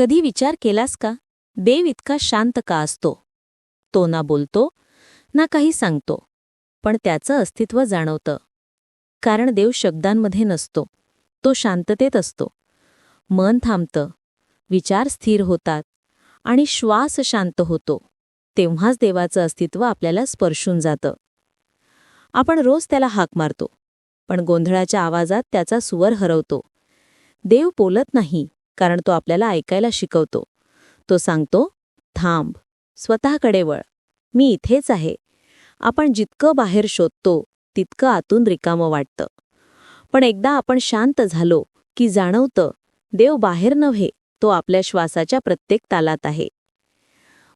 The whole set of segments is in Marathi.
कधी विचार केलास का? देव इतका शांत का असतो? तो ना बोलतो ना काही सांगतो पण त्याचं अस्तित्व जाणवतं. कारण देव शब्दांमध्ये नसतो तो शांततेत असतो. मन थांबतं विचार स्थिर होतात आणि श्वास शांत होतो. तेव्हाच देवाचं अस्तित्व आपल्याला स्पर्शून जातं. आपण रोज त्याला हाक मारतो पण गोंधळाच्या आवाजात त्याचा सुवर हरवतो. देव बोलत नाही कारण तो आपल्याला ऐकायला शिकवतो. तो सांगतो थांब स्वतःकडे वळ. मी इथेच आहे. आपण जितकं बाहेर शोधतो तितकं आतून रिकामं वाटतं. पण एकदा आपण शांत झालो की जाणवतं देव बाहेर नव्हे तो आपल्या श्वासाच्या प्रत्येक तालात आहे.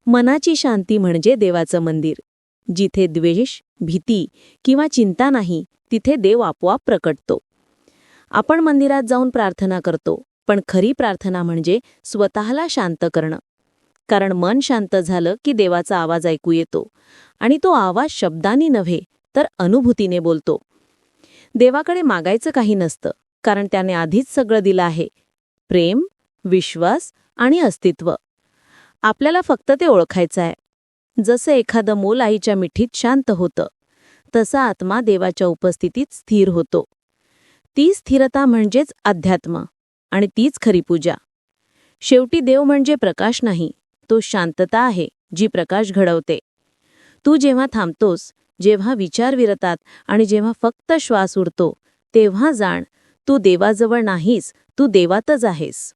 मनाची शांती म्हणजे देवाचं मंदिर. जिथे द्वेष भीती किंवा चिंता नाही तिथे देव आपोआप प्रकटतो. आपण मंदिरात जाऊन प्रार्थना करतो. पण खरी प्रार्थना म्हणजे स्वतःला शांत करणं. कारण मन शांत झालं की देवाचा आवाज ऐकू येतो. आणि तो आवाज शब्दांनी नव्हे तर अनुभूतीने बोलतो. देवाकडे मागायचं काही नसतं कारण त्याने आधीच सगळं दिलं आहे. प्रेम विश्वास आणि अस्तित्व. आपल्याला फक्त ते ओळखायचं आहे. जसं एखादं मूल आईच्या मिठीत शांत होतं तसा आत्मा देवाच्या उपस्थितीत स्थिर होतो. ती स्थिरता म्हणजेच अध्यात्म. आणि तीच खरी पूजा. शेवटी देव म्हणजे प्रकाश नाही तो शांतता आहे जी प्रकाश घडवते. तू जेव्हा थांबतोस जेव्हा विचार विरतात आणि जेव्हा फक्त श्वास उरतो तेव्हा जाण तू देवाजवळ नाहीस तू देवातच आहेस.